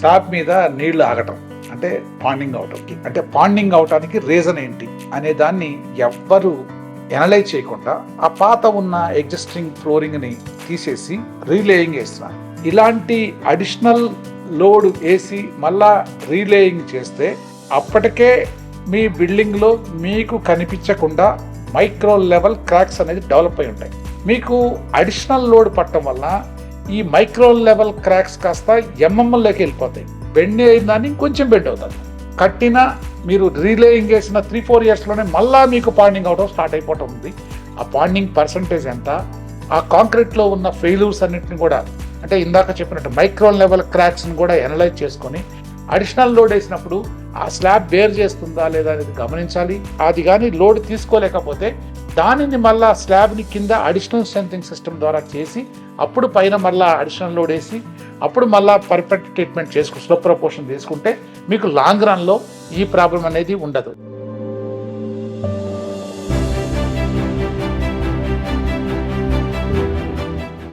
Slab మీద నీళ్ళు ఆగటం అంటే పాండింగ్ అవటం. అంటే పాండింగ్ అవటానికి రీజన్ ఏంటి అనే దాన్ని ఎవ్వరు ఎనలైజ్ చేయకుండా ఆ పాత ఉన్న ఎగ్జిస్టింగ్ ఫ్లోరింగ్ని తీసేసి రీలేయింగ్ వేస్తున్నారు ఇలాంటి అడిషనల్ లోడ్ వేసి మళ్ళా రీలేయింగ్ చేస్తే అప్పటికే మీ బిల్డింగ్లో మీకు కనిపించకుండా మైక్రో లెవెల్ క్రాక్స్ అనేది డెవలప్ అయి ఉంటాయి. మీకు అడిషనల్ లోడ్ పట్టడం వల్ల ఈ మైక్రో లెవెల్ క్రాక్స్ కాస్త ఎంఎంఎల్లోకి వెళ్ళిపోతాయి. బెండ్ అయిన దాన్ని ఇంకొంచెం బెండ్ అవుతుంది కట్టిన మీరు రీలేయింగ్ చేసిన త్రీ ఫోర్ ఇయర్స్లోనే మళ్ళా మీకు పాండింగ్ అవడం స్టార్ట్ అయిపోవటం ఉంది. ఆ పాండింగ్ పర్సంటేజ్ ఎంత? ఆ కాంక్రీట్లో ఉన్న ఫెయిల్యూర్స్ అన్నిటిని కూడా అంటే ఇందాక చెప్పినట్టు మైక్రో లెవెల్ క్రాక్స్ని కూడా ఎనలైజ్ చేసుకొని అడిషనల్ లోడ్ వేసినప్పుడు ఆ స్లాబ్ బేర్ చేస్తుందా లేదా అనేది గమనించాలి. అది కానీ లోడ్ తీసుకోలేకపోతే దానిని మళ్ళా స్లాబ్ని కింద అడిషనల్ స్ట్రెంథింగ్ సిస్టమ్ ద్వారా చేసి అప్పుడు పైన మళ్ళా అడిషనల్ లోడ్ వేసి అప్పుడు మళ్ళా పర్ఫెక్ట్ ట్రీట్మెంట్ చేసుకు స్లో ప్రపోర్షన్ తీసుకుంటే మీకు లాంగ్ రన్లో ఈ ప్రాబ్లం అనేది ఉండదు.